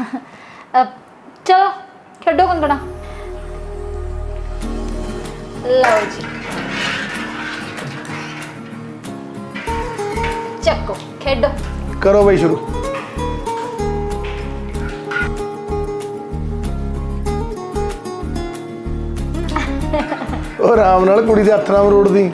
ਅਹ, ਚਲੋ ਖੇਡੋ ਕੰਗਣਾ ਲਓ ਜੀ। ਚੱਕੋ ਖੇਡੋ। ਕਰੋ ਬਈ ਸ਼ੁਰੂ। ਉਹ ਆਰਾਮ ਨਾਲ ਕੁੜੀ ਦੇ ਹੱਥ ਨਾਲ ਰੋੜਦੀ।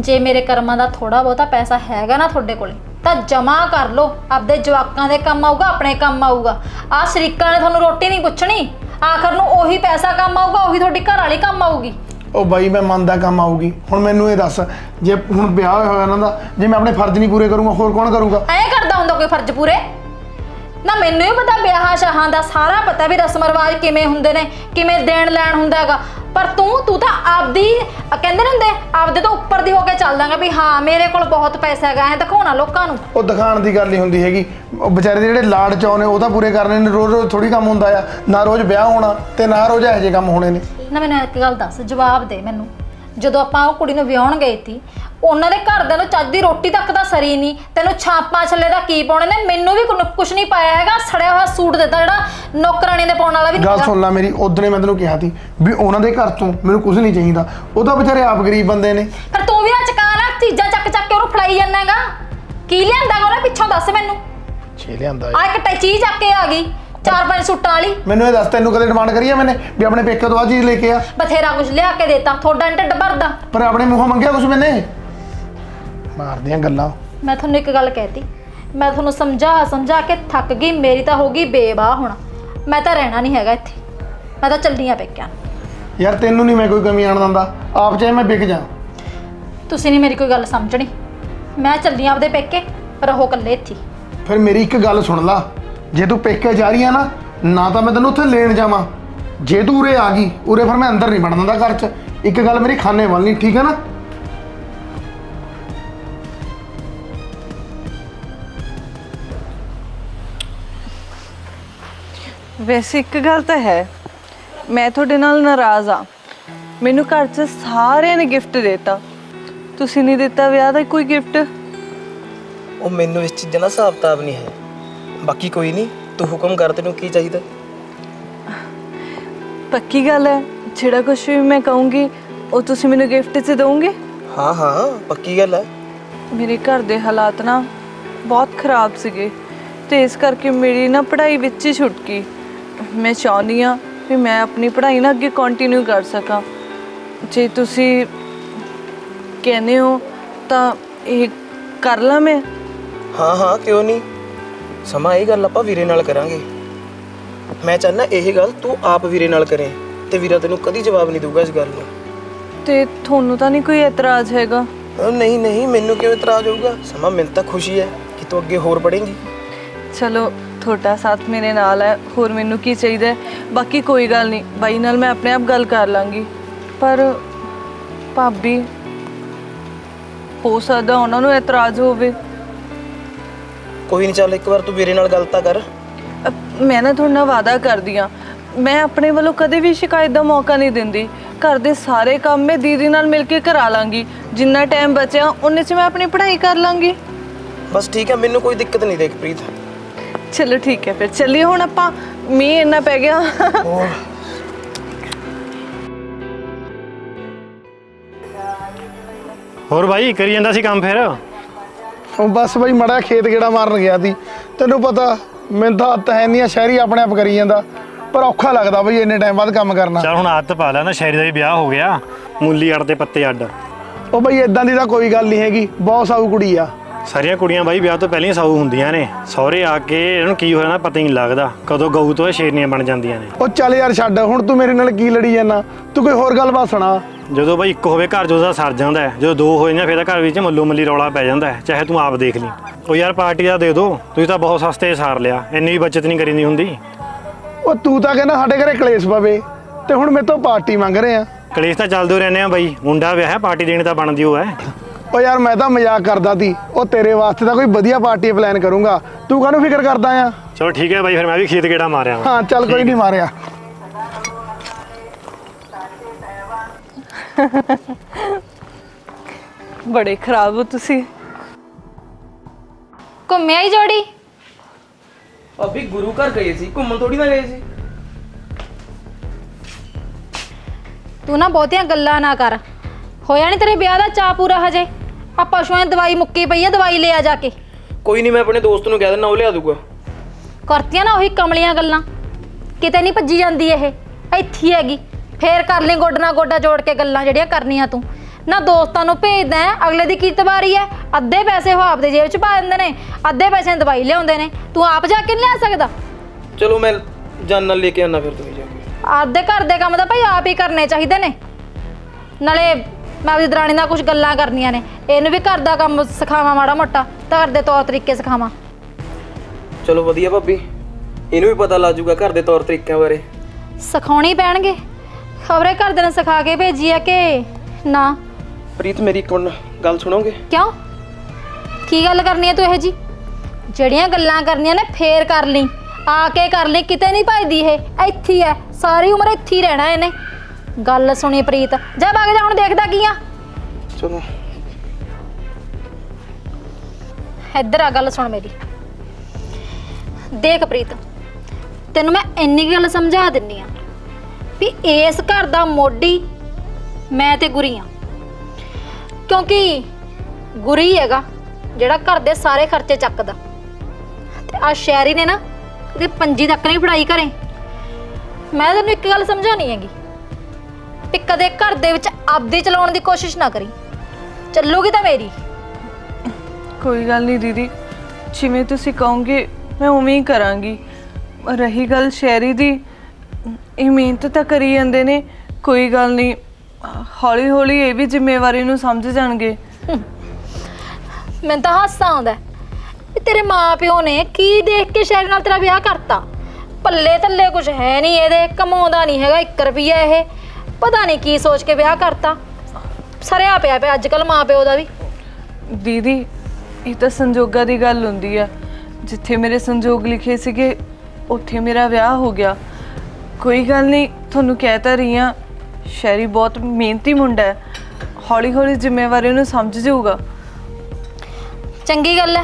ਜੇ ਮੇਰੇ ਕਰਮਾਂ ਦਾ ਥੋੜਾ ਬਹੁਤਾ ਪੈਸਾ ਹੈਗਾ ਨਾ ਤੁਹਾਡੇ ਕੋਲੇ ਤਾਂ ਜਮਾ ਕਰ ਲਓ। ਆਪਦੇ ਜਵਾਕਾਂ ਦੇ ਕੰਮ ਆਊਗਾ ਆਪਣੇ ਕੰਮ ਆਊਗਾ। ਆਹ ਸ਼ਰੀਕਾਂ ਨੇ ਤੁਹਾਨੂੰ ਰੋਟੀ ਨਹੀਂ ਪੁੱਛਣੀ। ਆਖਰ ਨੂੰ ਉਹੀ ਪੈਸਾ ਕੰਮ ਆਊਗਾ ਉਹੀ ਤੁਹਾਡੀ ਘਰ ਵਾਲੀ ਕੰਮ ਆਊਗੀ। ਉਹ ਬਾਈ ਮੈਂ ਮੰਨਦਾ ਕੰਮ ਆਊਗੀ। ਹੁਣ ਮੈਨੂੰ ਇਹ ਦੱਸ ਜੇ ਹੁਣ ਵਿਆਹ ਹੋਇਆ ਇਹਨਾਂ ਦਾ ਜੇ ਮੈਂ ਆਪਣੇ ਫਰਜ਼ ਨਹੀਂ ਪੂਰੇ ਕਰੂੰਗਾ ਹੋਰ ਕੌਣ ਕਰੂਗਾ? ਐਂ ਕਰਦਾ ਹੁੰਦਾ ਕੋਈ ਫਰਜ਼ ਪੂਰੇ? ਨਾ ਮੈਨੂੰ ਹੀ ਪਤਾ ਵਿਆਹਾਂ ਸ਼ਾਹਾਂ ਦਾ ਸਾਰਾ ਪਤਾ ਵੀ ਰਸਮ ਰਿਵਾਜ ਕਿਵੇਂ ਹੁੰਦੇ ਨੇ ਕਿਵੇਂ ਦੇਣ ਲੈਣ ਹੁੰਦਾ ਹੈਗਾ। ਪਰ ਤੂੰ ਤੂੰ ਤਾਂ ਆਪਦੀ ਕਹਿੰਦੇ ਨੇ ਹੁੰਦੇ ਆਪਦੇ ਤੋਂ ਉੱਪਰ ਦੀ ਹੋ ਕੇ ਚੱਲਦਾਗਾ ਵੀ ਹਾਂ ਮੇਰੇ ਕੋਲ ਬਹੁਤ ਪੈਸਾ ਹੈਗਾ ਐ ਦਿਖਾਉਣਾ ਲੋਕਾਂ ਨੂੰ। ਉਹ ਦਿਖਾਣ ਦੀ ਗੱਲ ਨਹੀਂ ਹੁੰਦੀ ਹੈਗੀ। ਉਹ ਵਿਚਾਰੇ ਦੇ ਜਿਹੜੇ ਲਾੜ ਚਾਅ ਨੇ ਉਹ ਤਾਂ ਪੂਰੇ ਕਰਨੇ ਨੇ ਰੋਜ਼ ਰੋਜ਼ ਥੋੜੀ ਕੰਮ ਹੁੰਦਾ ਆ। ਨਾ ਰੋਜ਼ ਵਿਆਹ ਹੋਣਾ ਤੇ ਨਾ ਰੋਜ਼ ਇਹੋ ਜਿਹੇ ਕੰਮ ਹੋਣੇ ਨੇ। ਨਾ ਮੈਨੂੰ ਇੱਕ ਗੱਲ ਦੱਸ ਜਵਾਬ ਦੇ ਮੈਨੂੰ। ਜਦੋਂ ਆਪਾਂ ਉਹ ਕੁੜੀ ਨੂੰ ਵਿਆਹਣ ਗਏ ਸੀ ਉਹਨਾਂ ਦੇ ਘਰਦਿਆਂ ਨੂੰ ਚੱਜ ਦੀ ਰੋਟੀ ਤੱਕ ਤਾਂ ਸਰੀ ਨਹੀਂ ਤੈਨੂੰ ਛਾਪਾਂ ਛੱਲੇ ਦਾ ਕੀ ਪਾਉਣੇ ਨੇ ਮੈਨੂੰ ਵੀ ਕੁਝ ਨਹੀਂ ਪਾਇਆ ਹੈਗਾ ਸੜਿਆ ਹੋਇਆ ਸੂਟ ਦਿੱਤਾ ਜਿਹੜਾ ਨੌਕਰਾਣੀ ਦੇ ਪਾਉਣ ਵਾਲਾ ਵੀ ਨਹੀਂ ਗੱਲ ਹੈਗਾ। ਸੁਣ ਲੈ ਮੇਰੀ ਉਦੋਂ ਮੈਂ ਤੈਨੂੰ ਕਿਹਾ ਸੀ ਵੀ ਉਹਨਾਂ ਦੇ ਘਰ ਤੋਂ ਮੈਨੂੰ ਕੁਝ ਨਹੀਂ ਚਾਹੀਦਾ ਉਹ ਤਾਂ ਵਿਚਾਰੇ ਆਪ ਗਰੀਬ ਬੰਦੇ ਨੇ। ਫਿਰ ਤੂੰ ਵੀ ਨਾ ਚਕਾ ਨਾ ਚੀਜ਼ਾਂ ਚੱਕ ਚੱਕ ਕੇ ਉਹਨੂੰ ਫੜਾਈ ਜਾਂਦਾ ਹੈਗਾ। ਕੀ ਲਿਆਂਦਾ ਗਾ ਉਹਨੇ ਪਿੱਛੋਂ ਦੱਸ ਮੈਨੂੰ? ਛੇ ਲਿਆਂਦਾ ਆ ਇੱਕ ਟੈਚੀ ਚੱਕ ਕੇ ਆ ਗਈ। ਚਾਰ ਪੰਜ ਸੂਟਾਂ ਵਾਲੀ। ਮੈਨੂੰ ਇਹ ਦੱਸ ਤੈਨੂੰ ਕਦੇ ਡਿਮਾਂਡ ਕਰੀ ਆ ਮੈਨੇ? ਵੀ ਆਪਣੇ ਪੇਕੇ ਤੋਂ ਆ ਚੀਜ਼ ਲੈ ਕੇ ਆ। ਬਥੇਰਾ ਕੁਝ ਲਿਆ ਕੇ ਦੇਤਾ ਤੁਹਾਡਾ ਨੀ ਢਿੱਡ ਭਰਦਾ। ਪਰ ਆਪਣੇ ਮੂੰਹੋਂ ਮੰਗਿਆ ਕੁਝ ਮੈਨੇ? ਮਾਰਦੀਆਂ ਗੱਲਾਂ। ਮੈਂ ਤੁਹਾਨੂੰ ਇੱਕ ਗੱਲ ਕਹਿਤੀ। ਮੈਂ ਤੁਹਾਨੂੰ ਸਮਝਾ ਸਮਝਾ ਕੇ ਥੱਕ ਗਈ ਮੇਰੀ ਤਾਂ ਹੋ ਗਈ ਬੇਵਾਹ ਹੁਣ। ਮੈਂ ਤਾਂ ਰਹਿਣਾ ਨਹੀਂ ਹੈਗਾ ਇੱਥੇ। ਮੈਂ ਤਾਂ ਚੱਲਦੀ ਆ ਪੇਕਿਆਂ ਨੂੰ। ਯਾਰ ਤੈਨੂੰ ਨਹੀਂ ਮੈਂ ਕੋਈ ਕਮੀ ਆਣ ਦਿੰਦਾ। ਆਪ ਚਾਹੇ ਮੈਂ ਵਿਕ ਜਾ ਤੁਸੀਂ ਨਹੀਂ ਮੇਰੀ ਕੋਈ ਗੱਲ ਸਮਝਣੀ। ਮੈਂ ਚੱਲਦੀ ਆ ਆਪਦੇ ਪੇਕੇ ਰਹੋ ਇਕੱਲੇ ਇੱਥੇ ਹੀ। ਫਿਰ ਮੇਰੀ ਇੱਕ ਗੱਲ ਸੁਣ ਲਾ। ਜੇ ਤੂੰ ਪੇਕੇ ਜਾ ਰਹੀ ਆ ਨਾ ਨਾ ਤਾਂ ਮੈਂ ਤੈਨੂੰ ਉੱਥੇ ਲੈਣ ਜਾਵਾਂ। ਜੇ ਤੂੰ ਉਰੇ ਆ ਗਈ ਉਰੇ ਫਿਰ ਮੈਂ ਅੰਦਰ ਨਹੀਂ ਵੜਨ ਦਿੰਦਾ ਘਰ 'ਚ। ਇੱਕ ਗੱਲ ਮੇਰੀ ਖਾਨੇ ਵੱਲ ਨਹੀਂ ਠੀਕ ਹੈ ਨਾ? ਵੈਸੇ ਇੱਕ ਗੱਲ ਤਾਂ ਹੈ ਮੈਂ ਤੁਹਾਡੇ ਨਾਲ ਨਾਰਾਜ਼ ਆ। ਮੈਨੂੰ ਘਰ 'ਚ ਸਾਰਿਆਂ ਨੇ ਗਿਫਟ ਦਿੱਤਾ। ਤੁਸੀਂ ਨਹੀਂ ਦਿੱਤਾ ਵਿਆਹ ਦਾ ਕੋਈ ਗਿਫਟ ਉਹ ਮੈਨੂੰ ਇਸ ਚੀਜ਼ਾਂ ਦਾ ਹਿਸਾਬ ਕਿਤਾਬ ਨਹੀਂ ਹੈ। ਬਾਕੀ ਕੋਈ ਨਹੀਂ ਤੂੰ ਹੁਕਮ ਕਰ ਤੈਨੂੰ ਕੀ ਚਾਹੀਦਾ? ਪੱਕੀ ਗੱਲ ਹੈ ਜਿਹੜਾ ਕੁਝ ਵੀ ਮੈਂ ਕਹੂੰਗੀ ਉਹ ਤੁਸੀਂ ਮੈਨੂੰ ਗਿਫਟ 'ਚ ਦਿਓਗੇ ਹਾਂ ਹਾਂ ਪੱਕੀ ਗੱਲ ਹੈ। ਮੇਰੇ ਘਰ ਦੇ ਹਾਲਾਤ ਨਾ ਬਹੁਤ ਖਰਾਬ ਸੀਗੇ ਤੇ ਇਸ ਕਰਕੇ ਮੇਰੀ ਨਾ ਪੜ੍ਹਾਈ ਵਿੱਚ ਹੀ ਛੁੱਟ ਗਈ। ਮੈਂ ਚਾਹੁੰਦੀ ਆ ਵੀ ਮੈਂ ਆਪਣੀ ਪੜ੍ਹਾਈ ਨਾ ਅੱਗੇ ਕੰਟੀਨਿਊ ਕਰ ਸਕਾਂ। ਜੇ ਤੁਸੀਂ ਕਹਿੰਦੇ ਹੋ ਤਾਂ ਇਹ ਕਰ ਲਾਂ ਮੈਂ। ਹਾਂ ਹਾਂ ਕਿਉਂ ਨਹੀਂ? ਸਮਾਂ ਇਹ ਗੱਲ ਆਪਾਂ ਵੀਰੇ ਨਾਲ ਕਰਾਂਗੇ। ਮੈਂ ਚਾਹੁੰਦਾ ਇਹ ਗੱਲ ਤੂੰ ਆਪ ਵੀਰੇ ਨਾਲ ਕਰੇ ਤੇ ਵੀਰਾ ਤੈਨੂੰ ਕਦੀ ਜਵਾਬ ਨਹੀਂ ਦਊਗਾ ਇਸ ਗੱਲ ਨੂੰ। ਤੇ ਤੁਹਾਨੂੰ ਤਾਂ ਨਹੀਂ ਕੋਈ ਇਤਰਾਜ਼ ਹੈਗਾ? ਨਹੀਂ ਨਹੀਂ ਮੈਨੂੰ ਕਿਉਂ ਇਤਰਾਜ਼ ਹੋਊਗਾ? ਸਮਾਂ ਮੈਨੂੰ ਤਾਂ ਖੁਸ਼ੀ ਹੈ ਕਿ ਤੂੰ ਅੱਗੇ ਹੋਰ ਪੜ੍ਹੇਂਗੀ। ਚਲੋ ਤੁਹਾਡਾ ਸਾਥ ਮੇਰੇ ਨਾਲ ਹੈ ਹੋਰ ਮੈਨੂੰ ਕੀ ਚਾਹੀਦਾ ਹੈ? ਬਾਕੀ ਕੋਈ ਗੱਲ ਨਹੀਂ ਬਾਈ ਨਾਲ ਮੈਂ ਆਪਣੇ ਆਪ ਗੱਲ ਕਰ ਲਾਂਗੀ। ਪਰ ਭਾਬੀ ਹੋ ਸਕਦਾ ਉਹਨਾਂ ਨੂੰ ਇਤਰਾਜ਼ ਹੋਵੇ। ਕੋਈ ਨਹੀਂ ਚੱਲ ਇੱਕ ਵਾਰ ਤੂੰ ਵੀਰੇ ਨਾਲ ਗੱਲ ਤਾਂ ਕਰ। ਮੈਂ ਨਾ ਤੁਹਾਡੇ ਨਾਲ ਵਾਅਦਾ ਕਰਦੀ ਆ ਮੈਂ ਆਪਣੇ ਵੱਲੋਂ ਕਦੇ ਵੀ ਸ਼ਿਕਾਇਤ ਦਾ ਮੌਕਾ ਨਹੀਂ ਦਿੰਦੀ। ਘਰ ਦੇ ਸਾਰੇ ਕੰਮ ਮੈਂ ਦੀਦੀ ਨਾਲ ਮਿਲ ਕੇ ਕਰਾ ਲਾਂਗੀ। ਜਿੰਨਾ ਟਾਈਮ ਬਚਿਆ ਉਹਨੇ 'ਚ ਮੈਂ ਆਪਣੀ ਪੜ੍ਹਾਈ ਕਰ ਲਾਂਗੀ। ਬਸ ਠੀਕ ਹੈ ਮੈਨੂੰ ਕੋਈ ਦਿੱਕਤ ਨਹੀਂ ਦੇਖ ਪ੍ਰੀਤ। ਚਲੋ ਠੀਕ ਹੈ ਫਿਰ ਚੱਲੀਏ ਹੁਣ ਆਪਾਂ। ਮੀਂਹ ਇੰਨਾ ਪੈ ਗਿਆ। ਹੋਰ। ਹੋਰ ਭਾਈ ਕਰੀ ਜਾਂਦਾ ਸੀ ਕੰਮ ਫਿਰ? ਉਹ ਬਸ ਬਈ ਮੜਾ ਖੇਤ ਗੇੜਾ ਮਾਰਨ ਗਿਆ ਸੀ। ਤੈਨੂੰ ਪਤਾ ਮੈਨੂੰ ਤਾਂ ਹੱਥ ਹੈ ਨਹੀਂ ਆ ਸ਼ਹਿਰੀ ਆਪਣੇ ਆਪ ਕਰੀ ਜਾਂਦਾ। ਪਰ ਔਖਾ ਲੱਗਦਾ ਬਈ ਇੰਨੇ ਟਾਈਮ ਬਾਅਦ ਕੰਮ ਕਰਨਾ। ਚਲ ਹੁਣ ਆਦਤ ਪਾ ਲੈ ਨਾ ਸ਼ਾਇਰੀ ਦਾ ਵੀ ਵਿਆਹ ਹੋ ਗਿਆ। ਮੂਲੀ ਅੱਡ ਤੇ ਪੱਤੇ ਅੱਡ। ਉਹ ਬਈ ਇਦਾਂ ਦੀ ਤਾਂ ਕੋਈ ਗੱਲ ਨਹੀਂ ਹੈਗੀ ਬਹੁਤ ਸਾਊ ਕੁੜੀ ਆ। ਸਾਰੀਆਂ ਕੁੜੀਆਂ ਬਾਈ ਵਿਆਹ ਤੋਂ ਪਹਿਲਾਂ ਹੀ ਸਾਊ ਹੁੰਦੀਆਂ ਨੇ। ਸਹੁਰੇ ਆ ਕੇ ਇਹਨਾਂ ਨੂੰ ਕੀ ਹੋਇਆ ਨਾ ਪਤਾ ਹੀ ਨਹੀਂ ਲੱਗਦਾ। ਕਦੋਂ ਗਊ ਤੋਂ ਇਹ ਸ਼ੇਰਨੀਆਂ ਬਣ ਜਾਂਦੀਆਂ ਨੇ। ਉਹ ਚੱਲ ਯਾਰ ਛੱਡ ਹੁਣ ਤੂੰ ਮੇਰੇ ਨਾਲ ਕੀ ਲੜੀ ਜਾਂਦਾ? ਤੂੰ ਕੋਈ ਹੋਰ ਗੱਲ ਬਾਤ ਸੁਣਾ। ਜਦੋਂ ਬਾਈ ਇੱਕ ਹੋਵੇ ਘਰ ਜੋ ਦਾ ਸਰ ਜਾਂਦਾ ਹੈ ਜਦੋਂ ਦੋ ਹੋ ਜਾਂਦੇ ਫਿਰ ਤਾਂ ਘਰ ਵਿੱਚ ਮੱਲੋ ਮੱਲੀ ਰੌਲਾ ਪੈ ਜਾਂਦਾ ਹੈ ਚਾਹੇ ਤੂੰ ਆਪ ਦੇਖ ਲਈ। ਉਹ ਯਾਰ ਪਾਰਟੀ ਦਾ ਦੇ ਦਿਓ ਤੁਸੀਂ ਤਾਂ ਬਹੁਤ ਸਸਤੇ ਸਾਰ ਲਿਆ ਇੰਨੀ ਵੀ ਬਚਤ ਨਹੀਂ ਕਰੀਦੀ ਹੁੰਦੀ। ਉਹ ਤੂੰ ਤਾਂ ਕਹਿੰਦਾ ਸਾਡੇ ਘਰੇ ਕਲੇਸ਼ ਪਵੇ ਤੇ ਹੁਣ ਮੇਰੇ ਤੋਂ ਪਾਰਟੀ ਮੰਗ ਰਹੇ ਆ। ਕਲੇਸ਼ ਤਾਂ ਚੱਲਦੇ ਰਹਿੰਦੇ ਆ ਬਾਈ ਮੁੰਡਾ ਵਿਆਹ ਹੈ ਪਾਰਟੀ ਦੇਣੀ ਤਾਂ ਬਣਦੀ ਉਹ ਹੈ। ਉਹ ਯਾਰ ਮੈਂ ਤਾਂ ਮਜ਼ਾਕ ਕਰਦਾ ਸੀ ਉਹ ਤੇਰੇ ਵਾਸਤੇ ਤਾਂ ਕੋਈ ਵਧੀਆ ਪਾਰਟੀ ਪਲਾਨ ਕਰੂੰਗਾ। ਤੂੰ ਕਾਹਨੂੰ ਫਿਕਰ ਕਰਦਾ ਆ? ਚਲੋ ਠੀਕ ਹੈ ਬਾਈ ਫਿਰ ਮੈਂ ਵੀ ਖੇਤ ਗੇੜਾ ਮਾਰਿਆ। ਹਾਂ ਚੱਲ ਕੋਈ ਨਹੀਂ ਮਾਰਿਆ। ਬੜੇ ਖਰਾਬ ਹੋ ਤੁਸੀਂ। ਘੁੰਮਿਆ ਹੀ ਜੋੜੀ? ਭਾਬੀ ਗੁਰੂ ਘਰ ਗਏ ਸੀ ਘੁੰਮਣ ਥੋੜੀ ਨਾ ਗਏ ਸੀ। ਤੂੰ ਨਾ ਬਹੁਤੀਆਂ ਗੱਲਾਂ ਨਾ ਕਰ। ਹੋਇਆ ਨਹੀਂ ਤੇਰੇ ਵਿਆਹ ਦਾ ਚਾਹ ਪੂਰਾ ਹਜੇ? ਆ ਪਸ਼ੂਆਂ ਦੀ ਦਵਾਈ ਮੁੱਕੀ ਪਈ ਆ ਦਵਾਈ ਲੈ ਆ ਜਾ ਕੇ। ਕੋਈ ਨਹੀਂ ਮੈਂ ਆਪਣੇ ਦੋਸਤ ਨੂੰ ਕਹਿ ਦਿੰਦਾ ਉਹ ਲਿਆ ਦੂਗਾ ਕਰਤੀਆਂ ਨਾ ਉਹੀ ਕਮਲੀਆਂ ਗੱਲਾਂ। ਕਿਤੇ ਨਹੀਂ ਭੱਜੀ ਜਾਂਦੀ ਇਹ ਇੱਥੇ ਹੀ ਹੈਗੀ। ਫੇਰ ਕਰ ਲਈ ਗੋਡ ਨਾਲ ਗੋਡਾ ਜੋੜ ਕੇ ਗੱਲਾਂ ਜਿਹੜੀਆਂ ਕਰਨੀਆਂ ਤੂੰ। ਨਾ ਦੋਸਤਾਂ ਨੂੰ ਭੇਜਦਾ ਹੈ, ਅਗਲੇ ਦੀ ਕੀ ਤਵਾਰੀ ਹੈ? ਅੱਧੇ ਪੈਸੇ ਉਹ ਆਪਦੇ ਜੇਬ 'ਚ ਪਾ ਦਿੰਦੇ ਨੇ ਅੱਧੇ ਪੈਸੇ ਦਵਾਈ ਲਿਆਉਂਦੇ ਨੇ। ਤੂੰ ਆਪ ਜਾ ਕੇ ਨਹੀਂ ਲਿਆ ਸਕਦਾ? ਚਲੋ ਮੈਂ ਜਾਨ ਨਾਲ ਲੈ ਕੇ ਆਣਾ ਫਿਰ ਤੁਸੀਂ ਜਾ ਕੇ। ਆਪਦੇ ਘਰ ਦੇ ਕੰਮ ਤਾਂ ਭਾਈ ਆਪ ਹੀ ਕਰਨੇ ਚਾਹੀਦੇ ਨੇ। ਨਾਲੇ ਮੈਂ ਆਪਦੀ ਦਰਾਣੀ ਨਾਲ ਕੁਝ ਗੱਲਾਂ ਕਰਨੀਆਂ ਨੇ। ਇਹਨੂੰ ਵੀ ਘਰ ਦਾ ਕੰਮ ਸਿਖਾਵਾਂ ਮਾੜਾ ਮੋਟਾ ਘਰ ਦੇ ਤੌਰ ਤਰੀਕੇ ਸਿਖਾਵਾਂ। ਚਲੋ ਵਧੀਆ ਭਾਬੀ ਇਹਨੂੰ ਵੀ ਪਤਾ ਲੱਗ ਜਾਊਗਾ ਘਰ ਦੇ ਤੌਰ ਤਰੀਕਿਆਂ ਬਾਰੇ। ਸਿਖਾਉਣੀ ਪੈਣਗੇ। ਖਬਰੇ ਘਰ ਦੇ ਨੇ ਸਿਖਾ ਕੇ ਭੇਜੀ ਆ ਕਿ ਨਾ? ਪ੍ਰੀਤ ਮੇਰੀ ਇੱਕ ਮਿੰਟ ਗੱਲ ਸੁਣੋਗੇ? ਕਿਉਂ? ਕੀ ਗੱਲ ਕਰਨੀ ਹੈ ਤੂੰ ਇਹ ਜੀ? ਜਿਹੜੀਆਂ ਗੱਲਾਂ ਕਰਨੀਆਂ ਨੇ ਫੇਰ ਕਰ ਲਈ। ਆ ਕੇ ਕਰ ਲਈ ਕਿਤੇ ਨਹੀਂ ਭਜਦੀ ਇਹ। ਇੱਥੇ ਹੀ ਹੈ ਸਾਰੀ ਉਮਰ ਇੱਥੇ ਹੀ ਰਹਿਣਾ ਇਹਨੇ। ਗੱਲ ਸੁਣੀ ਪ੍ਰੀਤ। ਜਾ ਵਗ ਜਾ ਹੁਣ ਦੇਖਦਾ ਕੀ ਆ। ਚਲੋ। ਇੱਧਰ ਆ ਗੱਲ ਸੁਣ ਮੇਰੀ। ਦੇਖ ਪ੍ਰੀਤ ਤੈਨੂੰ ਮੈਂ ਇੰਨੀ ਕੁ ਗੱਲ ਸਮਝਾ ਦਿੰਨੀ ਆ। ਵੀ ਇਸ ਘਰ ਦਾ ਮੋਢੀ ਮੈਂ ਤੇ ਗੁਰੀ ਆ। ਕਿਉਂਕਿ ਗੁਰੀ ਹੈਗਾ ਜਿਹੜਾ ਘਰ ਦੇ ਸਾਰੇ ਖਰਚੇ ਚੱਕਦਾ। ਤੇ ਆ ਸ਼ਹਿਰੀ ਨੇ ਨਾ ਕਦੇ ਪੰਜੀ ਤੱਕ ਨਹੀਂ ਪੜਾਈ ਕਰੇ ਮੈਂ ਤੈਨੂੰ ਇੱਕ ਗੱਲ ਸਮਝਾਉਣੀ ਹੈਗੀ ਵੀ ਕਦੇ ਘਰ ਦੇ ਵਿੱਚ ਆਪਦੀ ਚਲਾਉਣ ਦੀ ਕੋਸ਼ਿਸ਼ ਨਾ ਕਰੀ। ਚੱਲੂਗੀ ਤਾਂ ਮੇਰੀ। ਕੋਈ ਗੱਲ ਨਹੀਂ ਦੀਦੀ, ਜਿਵੇਂ ਤੁਸੀਂ ਕਹੋਗੇ ਮੈਂ ਉਵੇਂ ਹੀ ਕਰਾਂਗੀ। ਰਹੀ ਗੱਲ ਸ਼ੈਰੀ ਦੀ ਇਹ ਮਿਹਨਤ ਤਾਂ ਕਰੀ ਜਾਂਦੇ ਨੇ ਕੋਈ ਗੱਲ ਨਹੀਂ। ਹੌਲੀ ਹੌਲੀ ਇਹ ਵੀ ਜ਼ਿੰਮੇਵਾਰੀ ਨੂੰ ਸਮਝ ਜਾਣਗੇ। ਮੈਨੂੰ ਤਾਂ ਹਾਸਾ ਆਉਂਦਾ ਹੈ ਵੀ ਤੇਰੇ ਮਾਪਿਓ ਨੇ ਕੀ ਦੇਖ ਕੇ ਸ਼ਹਿਰ ਨਾਲ ਤੇਰਾ ਵਿਆਹ ਕਰਤਾ। ਪੱਲੇ ਥੱਲੇ ਕੁਝ ਹੈ ਨਹੀਂ ਇਹਦੇ ਕਮਾਉਂਦਾ ਨਹੀਂ ਹੈਗਾ 1 ਰੁਪਿਆ ਇਹ। ਪਤਾ ਨਹੀਂ ਕੀ ਸੋਚ ਕੇ ਵਿਆਹ ਕਰਤਾ। ਸਰਿਆ ਪਿਆ ਪਿਆ ਅੱਜ ਕੱਲ ਮਾਪਿਓ ਦਾ ਵੀ। ਦੀਦੀ ਇਹ ਤਾਂ ਸੰਜੋਗਾਂ ਦੀ ਗੱਲ ਹੁੰਦੀ ਆ। ਜਿੱਥੇ ਮੇਰੇ ਸੰਜੋਗ ਲਿਖੇ ਸੀਗੇ ਉੱਥੇ ਮੇਰਾ ਵਿਆਹ ਹੋ ਗਿਆ। ਕੋਈ ਗੱਲ ਨਹੀਂ, ਤੁਹਾਨੂੰ ਕਹਿ ਤਾਂ ਰਹੀ ਆ ਸ਼ੈਰੀ ਬਹੁਤ ਮਿਹਨਤੀ ਮੁੰਡਾ ਹੈ। ਹੌਲੀ ਹੌਲੀ ਜ਼ਿੰਮੇਵਾਰੀ ਨੂੰ ਸਮਝ ਜਾਊਗਾ। ਚੰਗੀ ਗੱਲ ਹੈ,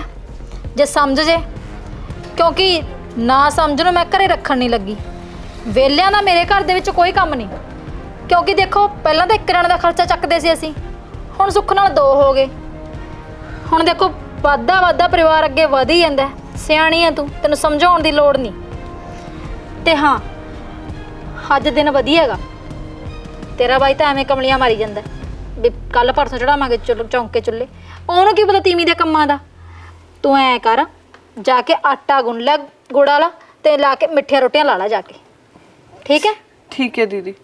ਜੇ ਸਮਝ ਜੇ, ਕਿਉਂਕਿ ਨਾ ਸਮਝ ਨੂੰ ਮੈਂ ਘਰੇ ਰੱਖਣ ਨਹੀਂ ਲੱਗੀ। ਵੇਲਿਆਂ ਦਾ ਮੇਰੇ ਘਰ ਦੇ ਵਿੱਚ ਕੋਈ ਕੰਮ ਨਹੀਂ, ਕਿਉਂਕਿ ਦੇਖੋ, ਪਹਿਲਾਂ ਤਾਂ ਇੱਕ ਰਣ ਦਾ ਖਰਚਾ ਚੱਕਦੇ ਸੀ ਅਸੀਂ, ਹੁਣ ਸੁੱਖ ਨਾਲ ਦੋ ਹੋ ਗਏ। ਹੁਣ ਦੇਖੋ, ਵਾਧਾ ਵਾਧਾ ਪਰਿਵਾਰ ਅੱਗੇ ਵਧ ਹੀ ਜਾਂਦਾ ਹੈ। ਸਿਆਣੀ ਆ ਤੂੰ, ਤੈਨੂੰ ਸਮਝਾਉਣ ਦੀ ਲੋੜ ਨਹੀਂ। ਤੇ ਹਾਂ ਅੱਜ ਦਿਨ ਵਧੀਆ ਹੈਗਾ। ਤੇਰਾ ਬਾਈ ਤਾਂ ਐਵੇਂ ਕਮਲੀਆਂ ਮਾਰੀ ਜਾਂਦਾ। ਹੈ। ਵੀ ਕੱਲ ਪਰਸੋਂ ਚੜਾਵਾਂਗੇ ਚੁੱਲ ਚੌਂਕੇ ਚੁੱਲੇ ਉਹਨੂੰ ਕੀ ਪਤਾ ਤੀਵੀਂ ਦੇ ਕੰਮਾਂ ਦਾ। ਤੂੰ ਐ ਕਰ ਜਾ ਕੇ ਆਟਾ ਗੁੰਨ ਲੈ ਗੁੜ ਵਾਲਾ ਤੇ ਲਾ ਕੇ ਮਿੱਠੀਆਂ ਰੋਟੀਆਂ ਲਾ ਲੈ ਜਾ ਕੇ। ਠੀਕ ਹੈ? ਠੀਕ ਹੈ ਦੀਦੀ।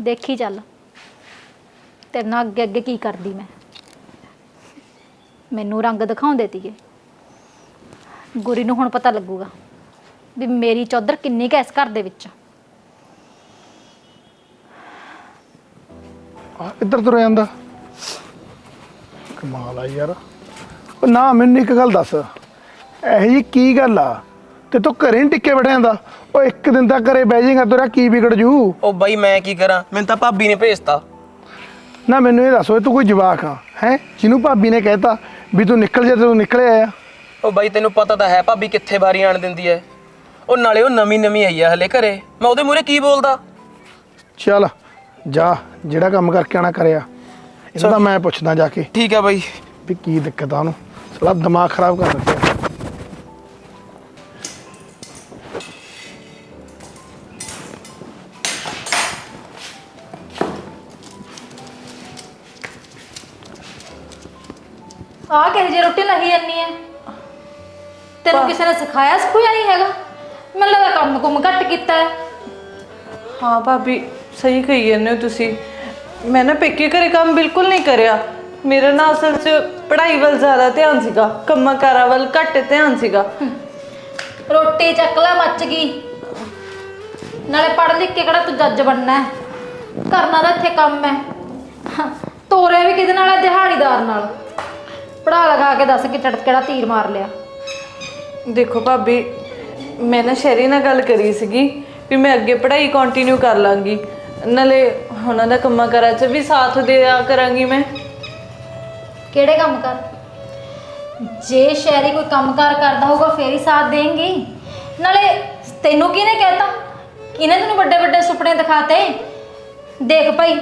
ਦੇਖੀ ਚੱਲ। ਤੇਰੇ ਨਾਲ ਅੱਗੇ ਅੱਗੇ ਕੀ ਕਰਦੀ ਮੈਂ? ਮੈਨੂੰ ਰੰਗ ਦਿਖਾਉਂਦੇ ਤੀਏ ਗੁਰੀ ਨੂੰ ਹੁਣ ਪਤਾ ਲੱਗੂਗਾ ਵੀ ਮੇਰੀ ਚੌਧਰ ਕਿੰਨੀ ਕੁ ਹੈ ਇਸ ਘਰ ਦੇ ਵਿੱਚ ਆ। ਇੱਧਰ ਤੁਰ ਜਾਂਦਾ? ਕਮਾਲ ਆ ਯਾਰ। ਉਹ ਨਾ ਮੈਨੂੰ ਇੱਕ ਗੱਲ ਦੱਸ। ਇਹ ਜੀ ਕੀ ਗੱਲ ਆ? ਤੇ ਤੂੰ ਘਰੇ ਨਹੀਂ ਟਿੱਕੇ ਬੈਠਿਆ ਜਾਂਦਾ? ਉਹ ਇੱਕ ਦਿਨ ਤਾਂ ਘਰੇ ਬਹਿ ਜਾਏਗਾ ਤੇਰਾ ਕੀ ਵਿਗੜ ਜੂ? ਉਹ ਬਾਈ ਮੈਂ ਕੀ ਕਰਾਂ? ਮੈਨੂੰ ਤਾਂ ਭਾਬੀ ਨੇ ਭੇਜਤਾ। ਨਾ ਮੈਨੂੰ ਇਹ ਦੱਸ ਓਏ ਤੂੰ ਕੋਈ ਜਵਾਕ ਆ ਹੈ? ਜਿਹਨੂੰ ਭਾਬੀ ਨੇ ਕਹਿਤਾ ਵੀ ਤੂੰ ਨਿਕਲ ਜਾ ਤੇ ਤੂੰ ਨਿਕਲਿਆ ਆ ਉਹ ਬਾਈ ਤੈਨੂੰ ਪਤਾ ਤਾਂ ਹੈ ਭਾਬੀ ਕਿੱਥੇ ਬਾਰੀ ਆਣ ਦਿੰਦੀ ਐ। ਉਹ ਨਾਲੇ ਉਹ ਨਵੀਂ ਨਵੀਂ ਆਈ ਆ ਹਲੇ ਘਰੇ। ਮੈਂ ਉਹਦੇ ਮੂਹਰੇ ਕੀ ਬੋਲਦਾ? ਚੱਲ ਜਾ ਜਿਹੜਾ ਕੰਮ ਕਰਕੇ ਆਣਾ ਕਰਿਆ। ਇਹਦਾ ਮੈਂ ਪੁੱਛਦਾ ਜਾ ਕੇ। ਠੀਕ ਆ ਬਾਈ। ਵੀ ਕੀ ਦਿੱਕਤ ਆ ਉਹਨੂੰ। ਸਾਲਾ ਦਿਮਾਗ ਖਰਾਬ ਕਰ ਤੈਨੂੰ ਕਿਸੇ ਨੇ ਸਿਖਾਇਆ ਸਿਖਾਇਆ ਨਹੀਂ ਹੈਗਾ। ਮੈਨੂੰ ਲੱਗਦਾ ਕੰਮ ਕੁਮ ਘੱਟ ਕੀਤਾ ਹੈ। ਹਾਂ ਭਾਬੀ ਸਹੀ ਕਹੀ ਜਾਂਦੇ ਹੋ ਤੁਸੀਂ। ਮੈਂ ਨਾ ਪੇਕੇ ਘਰੇ ਕੰਮ ਬਿਲਕੁਲ ਨਹੀਂ ਕਰਿਆ। ਮੇਰਾ ਨਾ ਅਸਲ 'ਚ ਪੜ੍ਹਾਈ ਵੱਲ ਜ਼ਿਆਦਾ ਧਿਆਨ ਸੀਗਾ। ਕੰਮਾਂ ਕਾਰਾਂ ਵੱਲ ਘੱਟ ਧਿਆਨ ਸੀਗਾ। ਰੋਟੀ ਚੱਕ ਲੈ ਮੱਚ ਗਈ। ਨਾਲੇ ਪੜ੍ਹ ਲਿਖ ਕੇ ਕਿਹੜਾ ਤੂੰ ਜੱਜ ਬਣਨਾ ਹੈ? ਕਰਨਾ ਤਾਂ ਇੱਥੇ ਕੰਮ ਹੈ। ਹਾਂ, ਤੋਰੇ ਵੀ ਕਿਹਦੇ ਨਾਲ ਹੈ? ਦਿਹਾੜੀਦਾਰ ਨਾਲ। ਪੜਾ ਲਗਾ ਕੇ ਦੱਸ ਕਿ ਕਿਹੜਾ ਤੀਰ ਮਾਰ ਲਿਆ। ਦੇਖੋ ਭਾਬੀ, ਮੈਂ ਨਾ ਸ਼ੈਰੀ ਨਾਲ ਗੱਲ ਕਰੀ ਸੀਗੀ ਵੀ ਮੈਂ ਅੱਗੇ ਪੜ੍ਹਾਈ ਕੰਟੀਨਿਊ ਕਰ ਲਾਂਗੀ। ਨਾਲੇ ਉਹਨਾਂ ਦਾ ਕੰਮਾਂ ਕਾਰਾਂ 'ਚ ਵੀ ਸਾਥ ਦਿਆ ਕਰਾਂਗੀ ਮੈਂ। ਕਿਹੜੇ ਕੰਮ ਕਰ? ਜੇ ਸ਼ਹਿਰੀ ਕੋਈ ਕੰਮਕਾਰ ਕਰਦਾ ਹੋਊਗਾ, ਫੇਰ ਹੀ ਸਾਥ ਦੇਂਗੀ। ਨਾਲੇ ਤੈਨੂੰ ਕਿਹਨੇ ਕਹਿਤਾ? ਕਿਹਨੇ ਤੈਨੂੰ ਵੱਡੇ ਵੱਡੇ ਸੁਪਨੇ ਦਿਖਾਤੇ? ਦੇਖ ਭਾਈ,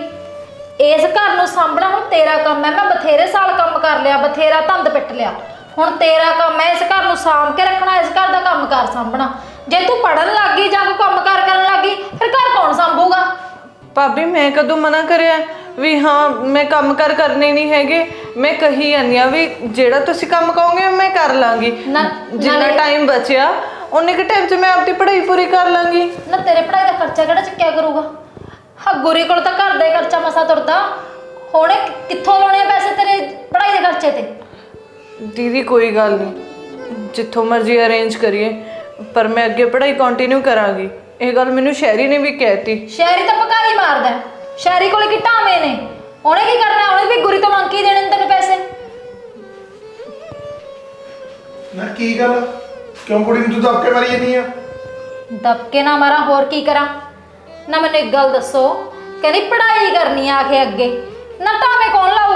ਇਸ ਘਰ ਨੂੰ ਸਾਂਭਣਾ ਹੁਣ ਤੇਰਾ ਕੰਮ ਹੈ। ਮੈਂ ਬਥੇਰੇ ਸਾਲ ਕੰਮ ਕਰ ਲਿਆ, ਬਥੇਰਾ ਧੰਦ ਪਿੱਟ ਲਿਆ। ਹੁਣ ਤੇਰਾ ਕੰਮ ਹੈ ਇਸ ਘਰ ਨੂੰ ਸਾਂਭ ਕੇ ਰੱਖਣਾ ਇਸ ਘਰ ਦਾ ਕੰਮਕਾਰ ਸਾਂਭਣਾ। ਜੇ ਤੂੰ ਪੜਨ ਲੱਗ ਗਈ ਜਾਂ ਕੋਈ ਕੰਮਕਾਰ ਕਰਨ ਲੱਗ ਗਈ ਫਿਰ ਘਰ ਕੌਣ ਸੰਭੂਗਾ? ਭਾਬੀ ਮੈਂ ਕਦੋਂ ਮਨਾ ਕਰਿਆ ਵੀ ਹਾਂ ਮੈਂ ਕੰਮ ਕਰ ਕਰਨੇ ਨਹੀਂ ਹੈਗੇ। ਮੈਂ ਕਹੀ ਜਾਂਦੀ ਆ ਵੀ ਜਿਹੜਾ ਤੁਸੀਂ ਕੰਮ ਕਹੋਗੇ ਮੈਂ ਕਰ ਲਾਂਗੀ। ਨਾ- ਜਿੰਨਾ ਨਾਲੇ- ਟਾਈਮ ਬਚਿਆ ਉਨੇ ਕੁ ਟਾਈਮ 'ਚ ਮੈਂ ਆਪਣੀ ਪੜ੍ਹਾਈ ਪੂਰੀ ਕਰ ਲਾਂਗੀ। ਨਾ ਤੇਰੇ ਪੜਾਈ ਦਾ ਖਰਚਾ ਕਿਹੜਾ ਚੱਕਿਆ ਕਰੂਗਾ? ਹਾਂ ਗੁਰੀ ਕੋਲ ਤਾਂ ਘਰ ਦਾ ਹੀ ਖਰਚਾ ਮਸਾ ਤੁਰਦਾ। ਹੁਣ ਇਹ ਕਿੱਥੋਂ ਲਾਉਣੇ ਆ ਪੈਸੇ ਤੇਰੇ ਪੜਾਈ ਦੇ ਖਰਚੇ ਤੇ? ਦੀਦੀ ਕੋਈ ਗੱਲ ਨਹੀਂ। ਜਿੱਥੋਂ ਮਰਜ਼ੀ ਅਰੇਂਜ ਕਰੀਏ ਪਰ ਮੈਂ ਅੱਗੇ ਪੜ੍ਹਾਈ ਕੰਟੀਨਿਊ ਕਰਾਂਗੀ। ਇਹ ਗੱਲ ਮੈਨੂੰ ਸ਼ੈਰੀ ਨੇ ਵੀ ਕਹਿਤੀ। ਸ਼ਹਿਰੀ ਤਾਂ ਪਕਾਈ ਮਾਰਦਾ ਹੈ। ਸ਼ਹਿਰੀ ਕੋਲ ਕੀ ਢਾਵੇਂ ਨੇ? ਉਹਨੇ ਕੀ ਕਰਨਾ? ਉਹਨੇ ਵੀ ਗੁਰੀ ਤੋਂ ਮੰਗ ਕੇ ਹੀ ਦੇਣੇ ਨੇ ਤੈਨੂੰ ਪੈਸੇ? ਨਾ ਕੀ ਗੱਲ? ਕਿਉਂ ਕੁੜੀ ਨੂੰ ਤੂੰ ਧੱਕੇ ਮਾਰੀ ਜਾਂਦੀ ਆ? ਦਬਕੇ ਨਾ ਮਾਰਾਂ ਹੋਰ ਕੀ ਕਰਾਂ? ਨਾ ਮੈਨੂੰ ਇੱਕ ਗੱਲ ਦੱਸੋ। ਕਹਿੰਦੀ ਪੜ੍ਹਾਈ ਕਰਨੀ ਆ ਆਖੇ ਅੱਗੇ। ਨਾ ਢਾਵੇਂ ਕੌਣ ਲਾਊਗਾ?